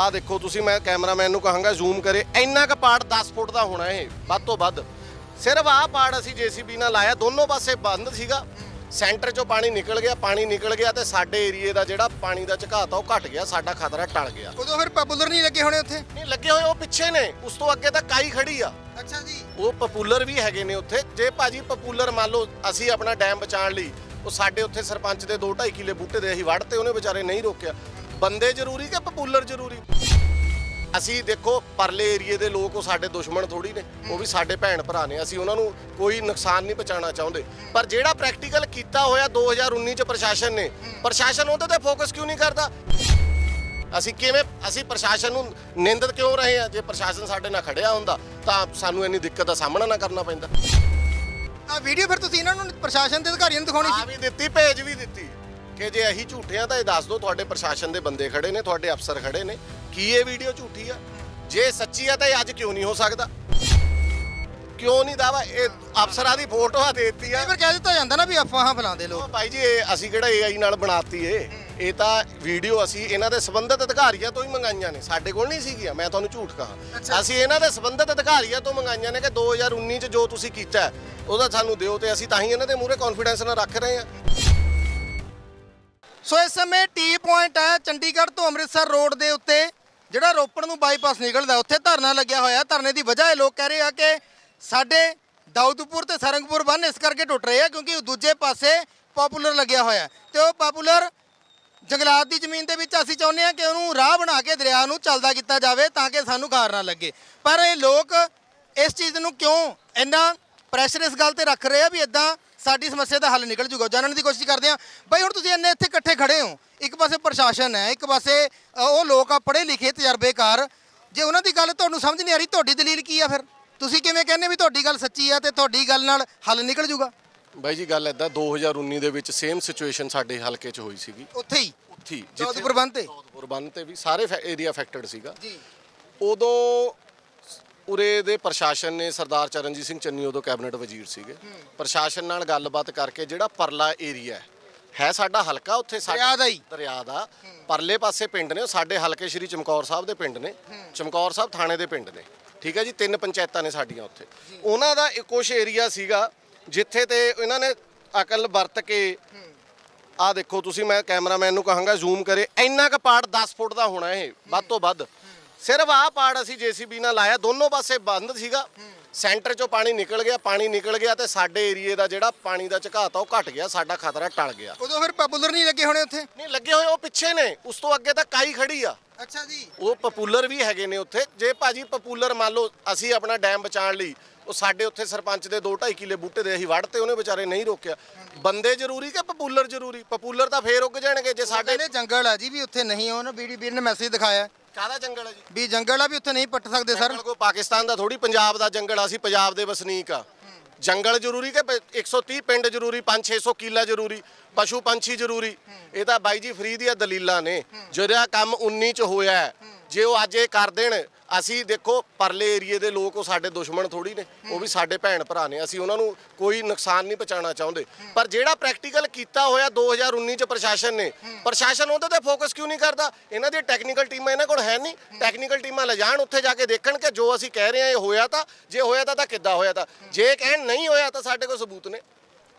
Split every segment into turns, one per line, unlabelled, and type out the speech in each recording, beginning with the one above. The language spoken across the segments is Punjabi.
ਆ ਦੇਖੋ ਤੁਸੀਂ ਮੈਂ ਕੈਮਰਾਮੈਨ ਨੂੰ ਕਹਾਂਗਾ ਜ਼ੂਮ ਕਰੇ। ਇੰਨਾ ਕੁ ਪਾੜ 10 ਫੁੱਟ ਦਾ ਹੋਣਾ ਇਹ ਵੱਧ ਤੋਂ ਵੱਧ। ਸਿਰਫ ਆਹ ਪਾੜ ਅਸੀਂ ਜੀਸੀਬੀ ਨਾਲ ਲਾਇਆ ਦੋਨੋਂ ਪਾਸੇ ਬੰਦ ਸੀਗਾ। ਸੈਂਟਰ ਚੋਂ ਪਾਣੀ ਨਿਕਲ ਗਿਆ ਪਾਣੀ ਨਿਕਲ ਗਿਆ ਤੇ ਸਾਡੇ ਏਰੀਏ ਦਾ ਜਿਹੜਾ ਪਾਣੀ ਦਾ ਝਕਾਤ ਉਹ ਘਟ ਗਿਆ ਸਾਡਾ ਖਤਰਾ ਟਲ ਗਿਆ।
ਉਦੋਂ ਫਿਰ ਪਪੂਲਰ ਨਹੀਂ ਲੱਗੇ ਹੋਣੇ ਉੱਥੇ?
ਨਹੀਂ ਲੱਗੇ ਹੋਏ ਉਹ ਪਿੱਛੇ ਨੇ ਉਸ ਤੋਂ ਅੱਗੇ ਤਾਂ ਕਾਈ ਖੜੀ ਆ।
ਅੱਛਾ ਜੀ।
ਉਹ ਪਪੂਲਰ ਵੀ ਹੈਗੇ ਨੇ ਉੱਥੇ। ਜੇ ਭਾਜੀ ਪਪੂਲਰ ਮੰਨ ਲਓ ਅਸੀਂ ਆਪਣਾ ਡੈਮ ਬਚਾਉਣ ਲਈ ਉਹ ਸਾਡੇ ਉੱਥੇ ਸਰਪੰਚ ਦੇ 2.5 ਕਿੱਲੇ ਬੂਟੇ ਦੇ ਅਸੀਂ ਵੜਤੇ ਉਹਨੇ ਵਿਚਾਰੇ ਨਹੀਂ ਰੋਕਿਆ। ਬੰਦੇ ਜ਼ਰੂਰੀ ਕਿ ਪਪੂਲਰ ਜ਼ਰੂਰੀ? ਅਸੀਂ ਦੇਖੋ ਪਰਲੇ ਏਰੀਏ ਦੇ ਲੋਕ ਉਹ ਸਾਡੇ ਦੁਸ਼ਮਣ ਥੋੜੀ ਨੇ। ਉਹ ਵੀ ਸਾਡੇ ਭੈਣ ਭਰਾ ਨੇ। ਅਸੀਂ ਉਹਨਾਂ ਨੂੰ ਕੋਈ ਨੁਕਸਾਨ ਨਹੀਂ ਪਹੁੰਚਾਉਣਾ ਚਾਹੁੰਦੇ। ਪਰ ਜਿਹੜਾ ਪ੍ਰੈਕਟੀਕਲ ਕੀਤਾ ਹੋਇਆ 2019 ਚ ਪ੍ਰਸ਼ਾਸਨ ਨੇ ਪ੍ਰਸ਼ਾਸਨ ਉਹਦੇ ਤੇ ਫੋਕਸ ਕਿਉਂ ਨਹੀਂ ਕਰਦਾ? ਅਸੀਂ ਕਿਵੇਂ ਅਸੀਂ ਪ੍ਰਸ਼ਾਸਨ ਨੂੰ ਨਿੰਦਿਤ ਕਿਉਂ ਰਹੇ ਆ ਜੇ ਪ੍ਰਸ਼ਾਸਨ ਸਾਡੇ ਨਾਲ ਖੜਿਆ ਹੁੰਦਾ ਤਾਂ ਸਾਨੂੰ ਇੰਨੀ ਦਿੱਕਤ ਦਾ ਸਾਹਮਣਾ ਨਾ ਕਰਨਾ ਪੈਂਦਾ।
ਆ ਵੀਡੀਓ ਫਿਰ ਤੁਸੀਂ ਇਹਨਾਂ ਨੂੰ ਪ੍ਰਸ਼ਾਸਨ ਦੇ ਅਧਿਕਾਰੀਆਂ ਨੂੰ ਦਿਖਾਉਣੀ
ਆ
ਸੀ
ਵੀ ਦਿੱਤੀ ਭੇਜ ਵੀ ਦਿੱਤੀ। ਕਿ ਜੇ ਅਸੀਂ ਝੂਠੇ ਆ ਤਾਂ ਇਹ ਦੱਸ ਦਿਓ ਤੁਹਾਡੇ ਪ੍ਰਸ਼ਾਸਨ ਦੇ ਬੰਦੇ ਖੜੇ ਨੇ ਤੁਹਾਡੇ ਅਫਸਰ ਖੜੇ ਨੇ। ਕੀ ਇਹ ਵੀਡੀਓ ਝੂਠੀ ਆ? ਜੇ ਸੱਚੀ ਆ ਤਾਂ ਇਹ ਅੱਜ ਕਿਉਂ ਨਹੀਂ ਹੋ ਸਕਦਾ? ਕਿਉਂ ਨਹੀਂ ਦਾਵਾ? ਇਹ ਅਫਸਰਾਂ ਦੀ ਫੋਟੋਆਂ ਦੇਤੀ ਆ।
ਵਾਰ ਕਹਿ ਦਿੱਤਾ ਜਾਂਦਾ ਨਾ ਵੀ ਅਫਵਾਹਾਂ ਫੈਲਾਉਂਦੇ ਲੋਕ।
ਭਾਈ ਜੀ ਇਹ ਅਸੀਂ ਕਿਹੜਾ AI ਨਾਲ ਬਣਾਤੀ ਏ? ਇਹ ਤਾਂ ਵੀਡੀਓ ਅਸੀਂ ਇਹਨਾਂ ਦੇ ਸੰਬੰਧਿਤ ਅਧਿਕਾਰੀਆਂ ਤੋਂ ਹੀ ਮੰਗਾਈਆਂ ਨੇ। ਸਾਡੇ ਕੋਲ ਨਹੀਂ ਸੀਗੀਆਂ। ਮੈਂ ਤੁਹਾਨੂੰ ਝੂਠ ਕਹਾਂ। ਅਸੀਂ ਇਹਨਾਂ ਦੇ ਸੰਬੰਧਿਤ ਅਧਿਕਾਰੀਆਂ ਤੋਂ ਮੰਗਾਈਆਂ ਨੇ ਕਿ 2019 ਚ ਜੋ ਤੁਸੀਂ ਕੀਤਾ ਉਹਦਾ ਸਾਨੂੰ ਦਿਓ ਤੇ ਅਸੀਂ ਤਾਂ ਹੀ ਇਹਨਾਂ ਦੇ ਮੂਹਰੇ ਕੌਨਫੀਡੈਂਸ ਨਾਲ ਰੱਖ ਰਹੇ ਹਾਂ।
ਸੋ ਇਸ ਸਮੇਂ ਟੀ ਪੁਆਇੰਟ ਹੈ ਚੰਡੀਗੜ੍ਹ ਤੋਂ ਅੰਮ੍ਰਿਤਸਰ ਰੋਡ ਦੇ ਉੱਤੇ, ਜਿਹੜਾ ਰੋਪੜ ਨੂੰ ਬਾਈਪਾਸ ਨਿਕਲਦਾ, ਉੱਥੇ ਧਰਨਾ ਲੱਗਿਆ ਹੋਇਆ। ਧਰਨੇ ਦੀ ਵਜ੍ਹਾ ਇਹ ਲੋਕ ਕਹਿ ਰਹੇ ਆ ਕਿ ਸਾਡੇ ਦਾਊਦਪੁਰ ਤੇ ਸਰੰਗਪੁਰ ਬੰਨ ਇਸ ਕਰਕੇ ਟੁੱਟ ਰਹੇ ਆ ਕਿਉਂਕਿ ਉਹ ਦੂਜੇ ਪਾਸੇ ਪਪੂਲਰ ਲੱਗਿਆ ਹੋਇਆ ਹੈ। ਤੇ ਉਹ ਪਪੂਲਰ ਜੰਗਲਾਤ ਦੀ ਜ਼ਮੀਨ ਦੇ ਵਿੱਚ ਅਸੀਂ ਚਾਹੁੰਦੇ ਹਾਂ ਕਿ ਉਹਨੂੰ ਰਾਹ ਬਣਾ ਕੇ ਦਰਿਆ ਨੂੰ ਚੱਲਦਾ ਕੀਤਾ ਜਾਵੇ ਤਾਂ ਕਿ ਸਾਨੂੰ ਖਾਰ ਨਾ ਲੱਗੇ। ਪਰ ਇਹ ਲੋਕ ਇਸ ਚੀਜ਼ ਨੂੰ ਕਿਉਂ ਇੰਨਾ ਪ੍ਰੈਸ਼ਰ ਇਸ ਗੱਲ ਤੇ ਰੱਖ ਰਹੇ ਆ ਵੀ ਇਦਾਂ ਸਾਡੀ ਸਮੱਸਿਆ ਦਾ ਹੱਲ ਨਿਕਲ ਜੂਗਾ ਜਾਣਨ ਦੀ ਕੋਸ਼ਿਸ਼ ਕਰਦੇ ਆ ਬਈ ਹੁਣ ਤੁਸੀਂ ਇੰਨੇ ਇੱਥੇ ਇਕੱਠੇ ਖੜੇ ਹੋ ਇੱਕ ਪਾਸੇ ਪ੍ਰਸ਼ਾਸਨ ਹੈ ਇੱਕ ਪਾਸੇ ਅ, ਉਹ ਲੋਕ ਆ ਪੜ੍ਹੇ ਲਿਖੇ ਤਜਰਬੇਕਾਰ। ਜੇ ਉਹਨਾਂ ਦੀ ਗੱਲ ਤੁਹਾਨੂੰ ਸਮਝ ਨਹੀਂ ਆ ਰਹੀ ਤੁਹਾਡੀ ਦਲੀਲ ਕੀ ਆ ਫਿਰ? ਤੁਸੀਂ ਕਿਵੇਂ ਕਹਿੰਦੇ ਵੀ ਤੁਹਾਡੀ ਗੱਲ ਸੱਚੀ ਆ ਤੇ ਤੁਹਾਡੀ ਗੱਲ ਨਾਲ ਹੱਲ ਨਿਕਲ ਜੂਗਾ?
ਬਾਈ ਜੀ ਗੱਲ ਐਦਾਂ 2019 ਦੇ ਵਿੱਚ ਸੇਮ ਸਿਚੁਏਸ਼ਨ ਸਾਡੇ ਹਲਕੇ 'ਚ ਹੋਈ ਸੀਗੀ।
ਉੱਥੇ ਹੀ?
ਉੱਥੇ
ਚੌਧਪੁਰ ਬੰਨ੍ਹ ਤੇ?
ਚੌਧਪੁਰ ਤੇ ਵੀ ਸਾਰੇ ਏਰੀਆ ਅਫੈਕਟਡ ਸੀਗਾ।
ਜੀ।
ਉਦੋਂ ਉਰੇ ਦੇ ਪ੍ਰਸ਼ਾਸਨ ਨੇ ਸਰਦਾਰ ਚਰਨਜੀਤ ਸਿੰਘ ਚੰਨੀ ਉਦੋਂ ਕੈਬਨਿਟ ਵਜ਼ੀਰ ਸੀਗੇ। ਪ੍ਰਸ਼ਾਸਨ ਨਾਲ ਗੱਲਬਾਤ ਕਰਕੇ ਜਿਹੜਾ ਪਰਲਾ ਏਰੀਆ ਹੈ ਹੈ ਸਾਡਾ ਹਲਕਾ ਉੱਥੇ
ਦਰਿਆ ਦਾ ਹੀ।
ਦਰਿਆ ਦਾ। ਪਰਲੇ ਪਾਸੇ ਪਿੰਡ ਨੇ ਉਹ ਸਾਡੇ ਹਲਕੇ ਸ਼੍ਰੀ ਚਮਕੌਰ ਸਾਹਿਬ ਦੇ ਪਿੰਡ ਨੇ। ਚਮਕੌਰ ਸਾਹਿਬ ਥਾਣੇ ਦੇ ਪਿੰਡ ਨੇ। ਠੀਕ ਹੈ ਜੀ ਤਿੰਨ ਪੰਚਾਇਤਾਂ ਨੇ ਸਾਡੀਆਂ ਉੱਥੇ। ਉਹਨਾਂ ਦਾ ਇੱਕ ਕੁਛ ਏਰੀਆ ਸੀਗਾ ਜਿੱਥੇ ਤੇ ਇਹਨਾਂ ਨੇ ਅਕਲ ਵਰਤ ਕੇ ਆ ਦੇਖੋ ਤੁਸੀਂ ਮੈਂ ਕੈਮਰਾਮੈਨ ਨੂੰ ਕਹਾਂਗਾ ਜ਼ੂਮ ਕਰੇ। ਇੰਨਾ ਕੁ ਪਾੜ 10 ਫੁੱਟ ਦਾ ਹੋਣਾ ਇਹ ਵੱਧ ਤੋਂ ਵੱਧ। ਸਿਰਫ ਆਹ ਪਾੜ ਅਸੀਂ ਜੀਸੀਬੀ ਨਾਲ ਲਾਇਆ ਦੋਨੋਂ ਪਾਸੇ ਬੰਦ ਸੀਗਾ। ਸੈਂਟਰ ਚੋਂ ਪਾਣੀ ਨਿਕਲ ਗਿਆ ਪਾਣੀ ਨਿਕਲ ਗਿਆ ਤੇ ਸਾਡੇ ਏਰੀਏ ਦਾ ਜਿਹੜਾ ਪਾਣੀ ਦਾ ਝਕਾਤ ਆ ਉਹ ਘਟ ਗਿਆ ਸਾਡਾ ਖਤਰਾ ਟਲ ਗਿਆ।
ਉਦੋਂ ਫਿਰ ਪਪੂਲਰ ਨਹੀਂ ਲੱਗੇ ਹੋਣੇ ਉੱਥੇ?
ਨਹੀਂ ਲੱਗੇ ਹੋਏ ਉਹ ਪਿੱਛੇ ਨੇ ਉਸ ਤੋਂ ਅੱਗੇ ਤਾਂ ਕਾਈ ਖੜੀ ਆ।
ਅੱਛਾ ਜੀ।
ਉਹ ਪਪੂਲਰ ਵੀ ਹੈਗੇ ਨੇ ਉੱਥੇ। ਜੇ ਭਾਜੀ ਪਪੂਲਰ ਮੰਨ ਲਓ ਅਸੀਂ ਆਪਣਾ ਡੈਮ ਬਚਾਉਣ ਲਈ ਉਹ ਸਾਡੇ ਉੱਥੇ ਸਰਪੰਚ ਦੇ 2.5 ਕਿੱਲੇ ਬੂਟੇ ਦੇ ਅਸੀਂ ਵੜਤੇ ਉਹਨੇ ਵਿਚਾਰੇ ਨਹੀਂ ਰੋਕਿਆ। ਬੰਦੇ ਜ਼ਰੂਰੀ ਕਿ ਪਪੂਲਰ ਜ਼ਰੂਰੀ? ਪਪੂਲਰ ਤਾਂ ਫੇਰ ਉੱਗ ਜਾਣਗੇ ਜੇ ਸਾਡੇ
ਜੰਗਲ ਆ ਜੀ ਵੀ ਉੱਥੇ ਨਹੀਂ ਉਹਨਾਂ ਬੀਡੀ ਵੀਰ ਨੇ ਮੈਸੇਜ ਦਿਖਾਇਆ।
ਕਾਹਦਾ ਜੰਗਲ ਹੈ ਜੀ?
ਵੀ ਜੰਗਲ ਆ ਵੀ ਉੱਥੇ ਨਹੀਂ ਪੱਟ ਸਕਦੇ ਸਰ।
ਜੰਗਲ ਕੋ ਪਾਕਿਸਤਾਨ ਦਾ ਥੋੜੀ ਪੰਜਾਬ ਦਾ ਜੰਗਲ ਆ, ਅਸੀਂ ਪੰਜਾਬ ਦੇ ਵਸਨੀਕ ਆ। ਜੰਗਲ ਜ਼ਰੂਰੀ ਕਿ ਪ- 130 ਪਿੰਡ ਜ਼ਰੂਰੀ 5-600 ਕਿੱਲਾ ਜ਼ਰੂਰੀ ਪਸ਼ੂ ਪੰਛੀ ਜ਼ਰੂਰੀ। ਇਹ ਤਾਂ ਬਾਈ ਜੀ ਫਰੀ ਦੀਆਂ ਦਲੀਲਾਂ ਨੇ। ਜਿਹੜਾ ਕੰਮ 19 ਚ ਹੋਇਆ ਹੈ, ਜੇ ਉਹ ਅੱਜ ਇਹ ਕਰ ਦੇਣ ਅਸੀਂ ਦੇਖੋ ਪਰਲੇ ਏਰੀਏ ਦੇ ਲੋਕ ਉਹ ਸਾਡੇ ਦੁਸ਼ਮਣ ਥੋੜੀ ਨੇ, ਉਹ ਵੀ ਸਾਡੇ ਭੈਣ ਭਰਾ ਨੇ, ਅਸੀਂ ਉਹਨਾਂ ਨੂੰ ਕੋਈ ਨੁਕਸਾਨ ਨਹੀਂ ਪਹੁੰਚਾਉਣਾ ਚਾਹੁੰਦੇ। ਪਰ ਜਿਹੜਾ ਪ੍ਰੈਕਟੀਕਲ ਕੀਤਾ ਹੋਇਆ 2019 ਚ ਪ੍ਰਸ਼ਾਸਨ ਨੇ, ਪ੍ਰਸ਼ਾਸਨ ਉਹਦੇ ਤੇ ਫੋਕਸ ਕਿਉਂ ਨਹੀਂ ਕਰਦਾ? ਇਹਨਾਂ ਦੀ ਟੈਕਨੀਕਲ ਟੀਮਾਂ ਇਹਨਾਂ ਕੋਲ ਹੈ ਨਹੀਂ ਟੈਕਨੀਕਲ ਟੀਮਾਂ ਲਿਜਾਣ ਉੱਥੇ ਜਾ ਕੇ ਦੇਖਣ ਕਿ ਜੋ ਅਸੀਂ ਕਹਿ ਰਹੇ ਹਾਂ ਇਹ ਹੋਇਆ ਤਾਂ, ਜੇ ਹੋਇਆ ਤਾਂ ਤਾਂ ਕਿੱਦਾਂ ਹੋਇਆ ਤਾਂ? ਜੇ ਕਹਿਣ ਨਹੀਂ ਹੋਇਆ ਤਾਂ ਸਾਡੇ ਕੋਲ ਸਬੂਤ ਨੇ।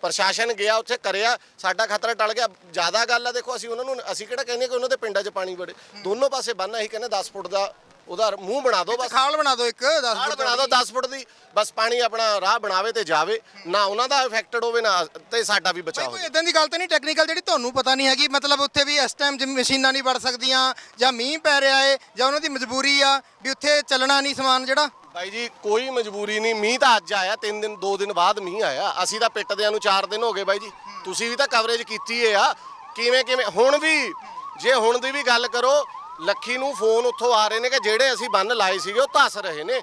ਪ੍ਰਸ਼ਾਸਨ ਗਿਆ, ਉੱਥੇ ਕਰਿਆ, ਸਾਡਾ ਖਤਰਾ ਟਲ ਗਿਆ। ਜ਼ਿਆਦਾ ਗੱਲ ਆ, ਦੇਖੋ ਅਸੀਂ ਉਹਨਾਂ ਨੂੰ, ਅਸੀਂ ਕਿਹੜਾ ਕਹਿੰਦੇ ਕਿ ਉਹਨਾਂ ਦੇ ਪਿੰਡਾਂ 'ਚ ਪਾਣੀ ਵੜੇ। ਦੋਨੋਂ ਪਾਸੇ ਬੰਨ ਅਸੀਂ ਕਹਿੰਦੇ 10 ਫੁੱਟ ਦਾ ਉਹਦਾ ਮੂੰਹ ਬਣਾ ਦਿਓ ਬਸ।
ਖਾਲ ਬਣਾ ਦਿਓ ਇੱਕ 10
ਖਾਲ ਬਣਾ ਦਿਓ 10 ਫੁੱਟ ਦੀ। ਬਸ ਪਾਣੀ ਆਪਣਾ ਰਾਹ ਬਣਾਵੇ ਤੇ ਜਾਵੇ। ਨਾ ਉਹਨਾਂ ਦਾ ਇਫੈਕਟਡ ਹੋਵੇ ਨਾ ਤੇ ਸਾਡਾ ਵੀ ਬਚਾਅ
ਕੋਈ
ਹੋਵੇ।
ਇਦਾਂ ਦੀ ਗੱਲ ਤਾਂ ਨਹੀਂ ਟੈਕਨੀਕਲ ਜਿਹੜੀ ਤੁਹਾਨੂੰ ਪਤਾ ਨਹੀਂ ਹੈਗੀ। ਮਤਲਬ ਉੱਥੇ ਵੀ ਇਸ ਟਾਈਮ ਜਿਵੇਂ ਮਸ਼ੀਨਾਂ ਨਹੀਂ ਵੜ ਸਕਦੀਆਂ ਜਾਂ ਮੀਂਹ ਪੈ ਰਿਹਾ ਏ ਜਾਂ ਉਹਨਾਂ ਦੀ ਮਜਬੂਰੀ ਆ ਵੀ ਉੱਥੇ ਚੱਲਣਾ ਨਹੀਂ ਸਮਾਨ ਜਿਹੜਾ।
ਬਾਈ ਜੀ ਕੋਈ ਮਜਬੂਰੀ ਨਹੀਂ। ਮੀਂਹ ਤਾਂ ਅੱਜ ਆਇਆ 3 ਦਿਨ 2 ਦਿਨ ਬਾਅਦ ਮੀਂਹ ਆਇਆ। ਅਸੀਂ ਤਾਂ ਪਿੱਟਦਿਆਂ ਨੂੰ 4 ਦਿਨ ਹੋ ਗਏ ਬਾਈ ਜੀ। ਤੁਸੀਂ ਵੀ ਤਾਂ ਕਵਰੇਜ ਕੀਤੀ ਏ ਆ। ਕਿਵੇਂ ਕਿਵੇਂ ਹੁਣ ਵੀ ਜੇ ਹੁਣ ਦੀ ਵੀ ਗੱਲ ਕਰੋ ਲੱਖੀ ਨੂੰ ਫੋਨ ਉੱਥੋਂ ਆ ਰਹੇ ਨੇ ਕਿ ਜਿਹੜੇ ਅਸੀਂ ਬੰਨ ਲਾਏ ਸੀਗੇ ਉਹ ਧੱਸ ਰਹੇ ਨੇ।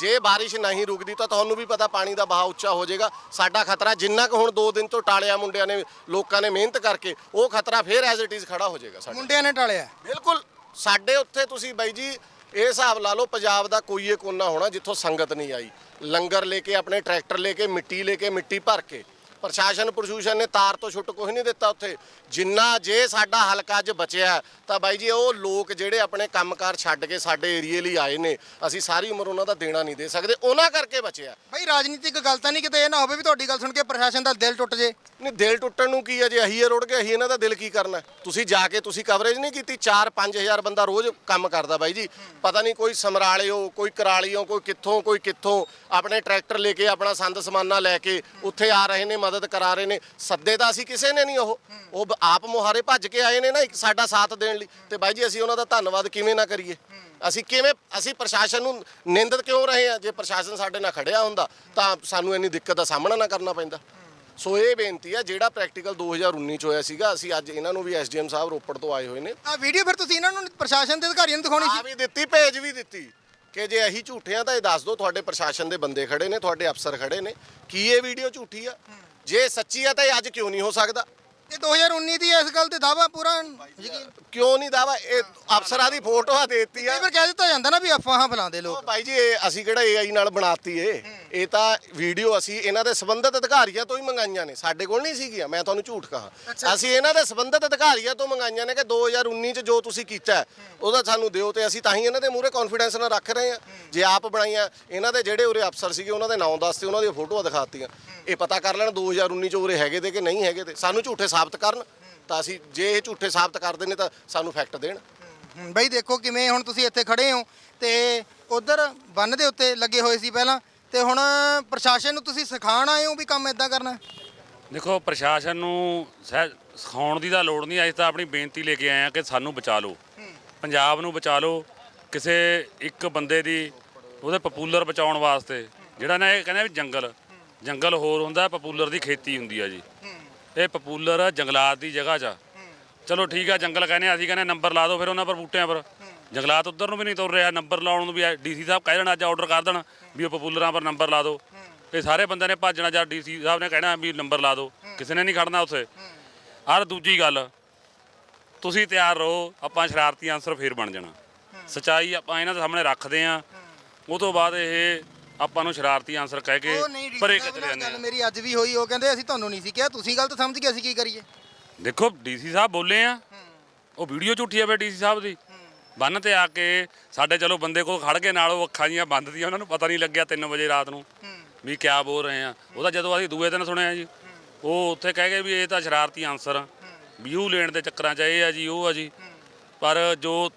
ਜੇ ਬਾਰਿਸ਼ ਨਹੀਂ ਰੁਕਦੀ ਤਾਂ ਤੁਹਾਨੂੰ ਵੀ ਪਤਾ ਪਾਣੀ ਦਾ ਬਹਾਅ ਉੱਚਾ ਹੋ ਜਾਏਗਾ। ਸਾਡਾ ਖਤਰਾ ਜਿੰਨਾ ਕੁ ਹੁਣ 2 ਦਿਨ ਤੋਂ ਟਾਲਿਆ ਮੁੰਡਿਆਂ ਨੇ ਲੋਕਾਂ ਨੇ ਮਿਹਨਤ ਕਰਕੇ ਉਹ ਖਤਰਾ ਫੇਰ ਐਜ਼ ਇਟ ਇਜ਼ ਖੜਾ ਹੋ ਜਾਏਗਾ ਸਾਡਾ।
ਮੁੰਡਿਆਂ ਨੇ ਟਾਲਿਆ।
ਬਿਲਕੁਲ ਸਾਡੇ ਉੱਥੇ ਤੁਸੀਂ ਬਾਈ ਜੀ ਇਹ ਹਿਸਾਬ ਲਾ ਲਓ ਪੰਜਾਬ ਦਾ ਕੋਈ ਇਹ ਕੋਨਾ ਹੋਣਾ ਜਿੱਥੋਂ ਸੰਗਤ ਨਹੀਂ ਆਈ। ਲੰਗਰ ਲੈ ਕੇ ਆਪਣੇ ਟਰੈਕਟਰ ਲੈ ਕੇ ਮਿੱਟੀ ਲੈ ਕੇ ਮਿੱਟੀ ਭਰ ਕੇ। ਪ੍ਰਸ਼ਾਸਨ ਪ੍ਰਸ਼ੂਸ਼ਨ ਨੇ ਤਾਰ ਤੋਂ ਛੁੱਟ ਕੁਝ ਨਹੀਂ ਦਿੱਤਾ ਉੱਥੇ। ਜਿੰਨਾ ਜੇ ਸਾਡਾ ਹਲਕਾ 'ਚ ਬਚਿਆ ਤਾਂ ਬਾਈ ਜੀ ਉਹ ਲੋਕ ਜਿਹੜੇ ਆਪਣੇ ਕੰਮਕਾਰ ਛੱਡ ਕੇ ਸਾਡੇ ਏਰੀਏ ਲਈ ਆਏ ਨੇ ਅਸੀਂ ਸਾਰੀ ਉਮਰ ਉਹਨਾਂ ਦਾ ਦੇਣਾ ਨਹੀਂ ਦੇ ਸਕਦੇ ਉਹਨਾਂ ਕਰਕੇ ਬਚਿਆ
ਬਈ ਰਾਜਨੀਤਿਕ ਗੱਲ ਤਾਂ ਨਹੀਂ ਕਿਤੇ ਇਹ ਨਾ ਹੋਵੇ ਵੀ ਤੁਹਾਡੀ ਗੱਲ ਸੁਣ ਕੇ ਪ੍ਰਸ਼ਾਸਨ ਦਾ ਦਿਲ ਟੁੱਟ ਜੇ।
ਨਹੀਂ ਦਿਲ ਟੁੱਟਣ ਨੂੰ ਕੀ ਹੈ ਜੇ ਅਹੀਏ ਰੁੜ ਗਏ ਅਸੀਂ ਇਹਨਾਂ ਦਾ ਦਿਲ ਕੀ ਕਰਨਾ ਹੈ? ਤੁਸੀਂ ਜਾ ਕੇ ਤੁਸੀਂ ਕਵਰੇਜ ਨਹੀਂ ਕੀਤੀ 4-5000 ਬੰਦਾ ਰੋਜ਼ ਕੰਮ ਕਰਦਾ ਬਾਈ ਜੀ। ਪਤਾ ਨਹੀਂ ਕੋਈ ਸਮਰਾਲਿਓ ਕੋਈ ਕਰਾਲੀਓ ਕੋਈ ਕਿੱਥੋਂ ਕੋਈ ਕਿੱਥੋਂ ਆਪਣੇ ਟਰੈਕਟਰ ਲੈ ਕੇ ਆਪਣਾ ਸੰਦ ਸਮਾਨਾ ਲੈ ਕੇ ਉੱਥੇ ਆ ਰਹੇ ਨੇ ਮਦਦ ਕਰਾ ਰਹੇ ਨੇ। ਸੱਦੇ ਤਾਂ ਅਸੀਂ ਕਿਸੇ ਨੇ ਨਹੀਂ ਉਹ। ਉਹ ਬ- ਆਪ ਮੁਹਾਰੇ ਭੱਜ ਕੇ ਆਏ ਨੇ ਨਾ ਇੱਕ ਸਾਡਾ ਸਾਥ ਦੇਣ ਲਈ। ਤੇ ਬਾਈ ਜੀ ਅਸੀਂ ਉਹਨਾਂ ਦਾ ਧੰਨਵਾਦ ਕਿਵੇਂ ਨਾ ਕਰੀਏ? ਅਸੀਂ ਕਿਵੇਂ ਅਸੀਂ ਪ੍ਰਸ਼ਾਸਨ ਨੂੰ ਨਿੰਦਿਤ ਕਿਉਂ ਰਹੇ ਆ ਜੇ ਪ੍ਰਸ਼ਾਸਨ ਸਾਡੇ ਨਾਲ ਖੜਿਆ ਹੁੰਦਾ ਤਾਂ ਸਾਨੂੰ ਇੰਨੀ ਦਿੱਕਤ ਦਾ ਸਾਹਮਣਾ ਨਾ ਕਰਨਾ ਪੈਂਦਾ। ਸੋ ਇਹ ਬੇਨਤੀ ਹੈ ਜਿਹੜਾ ਪ੍ਰੈਕਟੀਕਲ 2019 ਚ ਹੋਇਆ ਸੀਗਾ ਅਸੀਂ ਅੱਜ ਇਹਨਾਂ ਨੂੰ ਵੀ ਐਸਡੀਐਮ ਸਾਹਿਬ ਰੋਪੜ ਤੋਂ ਆਏ ਹੋਏ ਨੇ।
ਆ ਵੀਡੀਓ ਫਿਰ ਤੁਸੀਂ ਇਹਨਾਂ ਨੂੰ ਪ੍ਰਸ਼ਾਸਨ ਦੇ ਅਧਿਕਾਰੀਆਂ ਨੂੰ ਦਿਖਾਉਣੀ
ਆ
ਸੀ
ਵੀ ਦਿੱਤੀ ਭੇਜ ਵੀ ਦਿੱਤੀ ਕਿ ਜੇ ਅਸੀਂ ਝੂਠੇ ਆ ਤਾਂ ਇਹ ਦੱਸ ਦਿਓ ਤੁਹਾਡੇ ਪ੍ਰਸ਼ਾਸਨ ਦੇ ਬੰਦੇ ਖੜੇ ਨੇ ਤੁਹਾਡੇ ਅਫਸਰ ਖੜੇ ਨੇ। ਕੀ ਇਹ ਵੀਡੀਓ ਝੂਠੀ ਆ? ਜੇ ਸੱਚੀ ਆ ਤਾਂ ਇਹ ਅੱਜ ਕਿਉਂ ਨਹੀਂ ਹੋ ਸਕਦਾ?
ਇਹ 2019 ਦੀ ਇਸ ਗੱਲ ਤੇ ਦਾਵਾ ਪੂਰਾ ਯਕੀਨ?
ਕਿਉਂ ਨਹੀਂ ਦਾਵਾ ਇਹ ਅਫਸਰਾਂ ਦੀ ਫੋਟੋਆਂ ਦੇਤੀ ਆ।
ਕਈ ਵਾਰ ਕਹਿ ਦਿੱਤਾ ਜਾਂਦਾ ਨਾ ਵੀ ਅਫਵਾਹਾਂ ਫੈਲਾਉਂਦੇ ਲੋਕ।
ਬਾਈ ਜੀ ਇਹ ਅਸੀਂ ਕਿਹੜਾ ਏਆਈ ਨਾਲ ਬਣਾਤੀ ਏ? ਇਹ ਤਾਂ ਵੀਡੀਓ ਅਸੀਂ ਇਹਨਾਂ ਦੇ ਸੰਬੰਧਿਤ ਅਧਿਕਾਰੀਆਂ ਤੋਂ ਹੀ ਮੰਗਾਈਆਂ ਨੇ। ਸਾਡੇ ਕੋਲ ਨਹੀਂ ਸੀਗੀਆਂ ਮੈਂ ਤੁਹਾਨੂੰ ਝੂਠ ਕਹਾ। ਅਸੀਂ ਇਹਨਾਂ ਦੇ ਸੰਬੰਧਿਤ ਅਧਿਕਾਰੀਆਂ ਤੋਂ ਮੰਗਾਈਆਂ ਨੇ ਕਿ 2019 ਚ ਜੋ ਤੁਸੀਂ ਕੀਤਾ ਉਹਦਾ ਸਾਨੂੰ ਦਿਓ ਤੇ ਅਸੀਂ ਤਾਂ ਹੀ ਇਹਨਾਂ ਦੇ ਮੂਹਰੇ ਕੌਨਫੀਡੈਂਸ ਨਾਲ ਰੱਖ ਰਹੇ ਹਾਂ। ਜੇ ਆਪ ਬਣਾਈਆਂ ਇਹਨਾਂ ਦੇ ਜਿਹੜੇ ਉਰੇ ਅਫਸਰ ਸੀਗੇ ਉਹਨਾਂ ਦੇ ਨਾਮ ਦੱਸਤੇ ਉਹਨਾਂ ਦੀਆਂ ਫੋਟੋਆਂ ਦਿਖਾਤੀਆਂ ਇਹ ਪਤਾ ਕਰ ਲੈਣ 2019 ਚ ਉਰੇ ਹੈਗੇ ਤੇ ਕਿ ਨਹੀਂ ਹੈਗੇ ਤੇ। ਸਾਨੂੰ ਝੂਠੇ ਸਾਬਤ ਕਰਨ ਤਾਂ ਅਸੀਂ ਜੇ ਇਹ ਝੂਠੇ ਸਾਬਤ ਕਰਦੇ ਨੇ ਤਾਂ ਸਾਨੂੰ ਫੈਕਟ ਦੇਣ।
ਹੂੰ, ਬਈ ਦੇਖੋ ਕਿਵੇਂ ਹੁਣ ਤੁਸੀਂ ਇੱਥੇ ਖੜੇ ਹੋ ਤੇ ਉਧਰ ਬੰਨ ਦੇ ਉੱਤੇ ਲੱਗੇ ਹੋਏ ਸੀ ਪਹਿਲਾਂ ਤੇ ਹੁਣ ਪ੍ਰਸ਼ਾਸਨ ਨੂੰ ਤੁਸੀਂ ਸਿਖਾਉਣ ਆਏ ਹੋ ਵੀ ਕੰਮ ਇਦਾਂ ਕਰਨਾ?
ਦੇਖੋ ਪ੍ਰਸ਼ਾਸਨ ਨੂੰ ਸਹਿ ਸਿਖਾਉਣ ਦੀ ਤਾਂ ਲੋੜ ਨਹੀਂ ਅਸੀਂ ਤਾਂ ਆਪਣੀ ਬੇਨਤੀ ਲੈ ਕੇ ਆਏ ਆ ਕਿ ਸਾਨੂੰ ਬਚਾ ਲਓ। ਪੰਜਾਬ ਨੂੰ ਬਚਾ ਲਓ ਕਿਸੇ ਇੱਕ ਬੰਦੇ ਦੀ ਉਹਦੇ ਪਪੂਲਰ ਬਚਾਉਣ ਵਾਸਤੇ। ਜਿਹੜਾ ਨਾ ਇਹ ਕਹਿੰਦੇ ਵੀ ਜੰਗਲ ਜੰਗਲ ਹੋਰ ਹੁੰਦਾ ਪਪੂਲਰ ਦੀ ਖੇਤੀ ਹੁੰਦੀ ਆ ਜੀ। ਇਹ ਪਪੂਲਰ ਜੰਗਲਾਤ ਦੀ ਜਗ੍ਹਾ 'ਚ ਆ। ਚਲੋ ਠੀਕ ਆ ਜੰਗਲ ਕਹਿੰਦੇ ਆ, ਅਸੀਂ ਕਹਿੰਦੇ ਨੰਬਰ ਲਾ ਦਿਓ ਫਿਰ ਉਹਨਾਂ ਪਰ ਬੂਟਿਆਂ ਪਰ। ਜੰਗਲਾਤ ਉਧਰ ਨੂੰ ਵੀ ਨਹੀਂ ਤੁਰ ਰਿਹਾ ਨੰਬਰ ਲਾਉਣ ਨੂੰ ਵੀ ਡੀਸੀ ਸਾਹਿਬ ਕਹਿ ਦੇਣ ਅੱਜ ਆਰਡਰ ਕਰ ਦੇਣ ਵੀ ਉਹ ਪਪੂਲਰਾਂ ਪਰ ਨੰਬਰ ਲਾ ਦਿਓ। ਇਹ ਸਾਰੇ ਬੰਦਿਆਂ ਨੇ ਭੱਜਣਾ ਜਾਂ ਡੀਸੀ ਸਾਹਿਬ ਨੇ ਕਹਿਣਾ ਵੀ ਨੰਬਰ ਲਾ ਦਿਓ। ਕਿਸੇ ਨੇ ਨਹੀਂ ਖੜਨਾ ਉੱਥੇ। ਹਰ ਦੂਜੀ ਗੱਲ ਤੁਸੀਂ ਤਿਆਰ ਰਹੋ ਆਪਾਂ ਸ਼ਰਾਰਤੀ ਆਂਸਰ ਫੇਰ ਬਣ ਜਾਣਾ। ਸਚਾਈ ਆਪਾਂ ਇਹਨਾਂ ਦੇ ਸਾਹਮਣੇ ਰੱਖਦੇ ਆ ਉਹ ਤੋਂ ਬਾਅਦ ਇਹ ਆਪਾਂ ਨੂੰ ਸ਼ਰਾਰਤੀ ਆਨਸਰ ਕਹਿ ਕੇ
ਉਹ ਨਹੀਂ
ਪਰੇ
ਡੀਸੀ
ਚਲੇ
ਸਾਹਿਬ
ਜਾਂਦੇ
ਨਾਲ ਗੱਲ
ਆ।
ਮੇਰੀ ਅੱਜ ਵੀ ਹੋਈ ਉਹ ਕਹਿੰਦੇ ਅਸੀਂ ਤੁਹਾਨੂੰ ਨਹੀਂ ਸੀ ਕਿਹਾ ਤੁਸੀਂ ਗਲਤ ਸਮਝ ਗਏ ਅਸੀਂ ਕੀ ਕਰੀਏ?
ਦੇਖੋ ਡੀਸੀ ਸਾਹਿਬ ਬੋਲੇ ਆ। ਉਹ ਵੀਡੀਓ ਝੂਠੀ ਆ ਬਈ ਡੀਸੀ ਸਾਹਿਬ ਦੀ। ਬੰਨ ਤੇ ਆ ਕੇ ਸਾਡੇ ਚਲੋ ਬੰਦੇ ਕੋਲ ਖੜ ਕੇ ਨਾਲ ਉਹ ਅੱਖਾਂ ਜੀਆਂ ਬੰਦ ਦੀਆਂ ਉਹਨਾਂ ਨੂੰ ਪਤਾ ਨਹੀਂ ਲੱਗਿਆ 3 ਵਜੇ ਰਾਤ ਨੂੰ ਵੀ ਕਿਆ ਬੋਲ ਰਹੇ ਆ। ਉਹਦਾ ਜਦੋਂ ਅਸੀਂ ਦੂਏ ਦਿਨ ਸੁਣਿਆ ਜੀ ਉਹ ਉੱਥੇ ਕਹਿ ਗਏ ਵੀ ਇਹ ਤਾਂ ਸ਼ਰਾਰਤੀ ਆਨਸਰ ਆ। ਵਿਊ ਲੈਣ ਦੇ ਚੱਕਰਾਂ 'ਚ ਇਹ ਆ ਜੀ ਉਹ ਆ ਜੀ। ਪਰ ਜੋ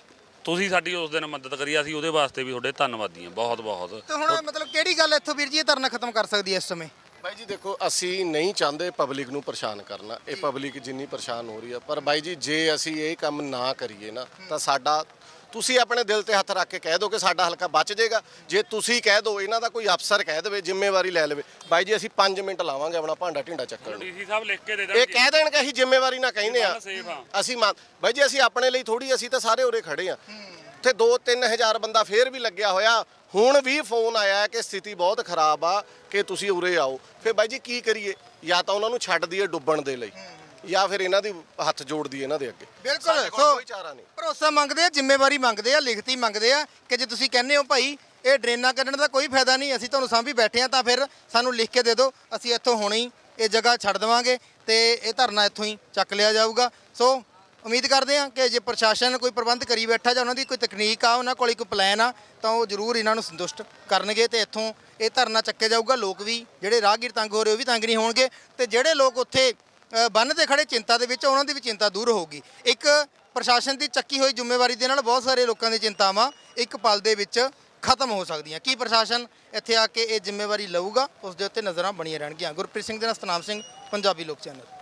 ਤੁਸੀਂ ਸਾਡੀ ਉਸ ਦਿਨ ਮਦਦ ਕਰੀ ਅਸੀਂ ਉਹਦੇ ਵਾਸਤੇ ਵੀ ਤੁਹਾਡੇ ਧੰਨਵਾਦੀ ਆ ਬਹੁਤ ਬਹੁਤ।
ਤੇ ਹੁਣ ਮਤਲਬ ਕਿਹੜੀ ਗੱਲ ਇੱਥੋਂ ਵੀਰ ਜੀ ਇਹ ਧਰਨਾ ਖਤਮ ਕਰ ਸਕਦੀ ਹੈ ਇਸ ਸਮੇਂ?
ਬਾਈ ਜੀ ਦੇਖੋ ਅਸੀਂ ਨਹੀਂ ਚਾਹੁੰਦੇ ਪਬਲਿਕ ਨੂੰ ਪਰੇਸ਼ਾਨ ਕਰਨਾ। ਇਹ ਪਬਲਿਕ ਜਿੰਨੀ ਪਰੇਸ਼ਾਨ ਹੋ ਰਹੀ ਹੈ ਪਰ ਬਾਈ ਜੀ ਜੇ ਅਸੀਂ ਇਹ ਕੰਮ ਨਾ ਕਰੀਏ ਨਾ ਤਾਂ ਸਾਡਾ ਤੁਸੀਂ ਆਪਣੇ ਦਿਲ ਤੇ ਹੱਥ ਰੱਖ ਕੇ ਕਹਿ ਦਿਓ ਕਿ ਸਾਡਾ ਹਲਕਾ ਬਚ ਜਾਏਗਾ। ਜੇ ਤੁਸੀਂ ਕਹਿ ਦਿਓ ਇਹਨਾਂ ਦਾ ਕੋਈ ਅਫਸਰ ਕਹਿ ਦੇਵੇ ਜ਼ਿੰਮੇਵਾਰੀ ਲੈ ਲਵੇ। ਬਾਈ ਜੀ ਅਸੀਂ 5 ਮਿੰਟ ਲਾਵਾਂਗੇ ਆਪਣਾ ਭਾਂਡਾ ਢਿੰਡਾ ਚੱਕਣ ਨੂੰ।
ਡੀਸੀ ਸਾਹਿਬ ਲਿਖ ਕੇ ਦੇ
ਇਹ ਕਹਿ ਦੇਣ ਕਿ ਅਸੀਂ ਜ਼ਿੰਮੇਵਾਰੀ ਨਾ ਕਹਿੰਦੇ ਆ। ਅਸੀਂ ਬਾਈ ਜੀ ਅਸੀਂ ਆਪਣੇ ਲਈ ਥੋੜੀ ਅਸੀਂ ਤਾਂ ਸਾਰੇ ਉਰੇ ਖੜੇ ਆ। ਤੇ 2-3000 ਬੰਦਾ ਫੇਰ ਵੀ ਲੱਗਿਆ ਹੋਇਆ। ਹੁਣ ਵੀ ਫੋਨ ਆਇਆ ਕਿ ਸਥਿਤੀ ਬਹੁਤ ਖਰਾਬ ਆ ਕਿ ਤੁਸੀਂ ਉਰੇ ਆਓ। ਫਿਰ ਬਾਈ ਜੀ ਕੀ ਕਰੀਏ? ਜਾਂ ਤਾਂ ਉਹਨਾਂ ਨੂੰ ਛੱਡ ਦਈਏ ਡੁੱਬਣ ਦੇ ਲਈ। ਜਾਂ ਫਿਰ ਇਹਨਾਂ ਦੀ ਹੱਥ ਜੋੜ ਦਈਏ ਇਹਨਾਂ ਦੇ ਅੱਗੇ।
ਬਿਲਕੁਲ ਸੋ
ਕੋਈ ਚਾਰਾ ਨਹੀਂ।
ਭਰੋਸਾ ਮੰਗਦੇ ਆ ਜ਼ਿੰਮੇਵਾਰੀ ਮੰਗਦੇ ਆ ਲਿਖਤੀ ਮੰਗਦੇ ਆ ਕਿ ਜੇ ਤੁਸੀਂ ਕਹਿੰਦੇ ਹੋ ਭਾਈ ਇਹ ਡਰੇਨਾਂ ਕੱਢਣ ਦਾ ਕੋਈ ਫਾਇਦਾ ਨਹੀਂ ਅਸੀਂ ਤੁਹਾਨੂੰ ਸਾਂਭੀ ਬੈਠੇ ਆ ਤਾਂ ਫਿਰ ਸਾਨੂੰ ਲਿਖ ਕੇ ਦੇ ਦਿਓ ਅਸੀਂ ਇੱਥੋਂ ਹੁਣੇ ਹੀ ਇਹ ਜਗ੍ਹਾ ਛੱਡ ਦੇਵਾਂਗੇ ਤੇ ਇਹ ਧਰਨਾ ਇੱਥੋਂ ਹੀ ਚੱਕ ਲਿਆ ਜਾਊਗਾ। ਸੋ ਉਮੀਦ ਕਰਦੇ ਆ ਕਿ ਜੇ ਪ੍ਰਸ਼ਾਸਨ ਕੋਈ ਪ੍ਰਬੰਧ ਕਰੀ ਬੈਠਾ ਜਾਂ ਉਹਨਾਂ ਦੀ ਕੋਈ ਤਕਨੀਕ ਆ ਉਹਨਾਂ ਕੋਲ ਕੋਈ ਪਲਾਨ ਆ ਤਾਂ ਉਹ ਜ਼ਰੂਰ ਇਹਨਾਂ ਨੂੰ ਸੰਤੁਸ਼ਟ ਕਰਨਗੇ ਤੇ ਇੱਥੋਂ ਇਹ ਧਰਨਾ ਚੱਕਿਆ ਜਾਊਗਾ। ਲੋਕ ਵੀ ਜਿਹੜੇ ਰਾਹਗੀਰ ਤੰਗ ਹੋ ਰਹੇ ਉਹ ਵੀ ਤੰਗ ਨਹੀਂ ਹੋਣਗੇ ਤੇ ਜਿਹੜੇ ਲੋਕ ਉੱਥੇ ਬੰਨ ਤੇ ਖੜੇ ਚਿੰਤਾ ਦੇ ਵਿੱਚ, ਉਹਨਾਂ ਦੀ ਵੀ ਚਿੰਤਾ ਦੂਰ ਹੋਊਗੀ। ਇੱਕ ਪ੍ਰਸ਼ਾਸਨ ਦੀ ਚੱਕੀ ਹੋਈ ਜ਼ਿੰਮੇਵਾਰੀ ਦੇ ਨਾਲ ਬਹੁਤ ਸਾਰੇ ਲੋਕਾਂ ਦੀ ਚਿੰਤਾਵਾਂ ਇੱਕ ਪਲ ਦੇ ਵਿੱਚ ਖਤਮ ਹੋ ਸਕਦੀਆਂ। ਕੀ ਪ੍ਰਸ਼ਾਸਨ ਇੱਥੇ ਆ ਕੇ ਇਹ ਜ਼ਿੰਮੇਵਾਰੀ ਲਊਗਾ? ਉਸ ਦੇ ਉੱਤੇ ਨਜ਼ਰਾਂ ਬਣੀਆਂ ਰਹਿਣਗੀਆਂ। ਗੁਰਪ੍ਰੀਤ ਸਿੰਘ ਦੇ ਨਾਲ ਸਤਨਾਮ ਸਿੰਘ, ਪੰਜਾਬੀ ਲੋਕ ਚੈਨਲ।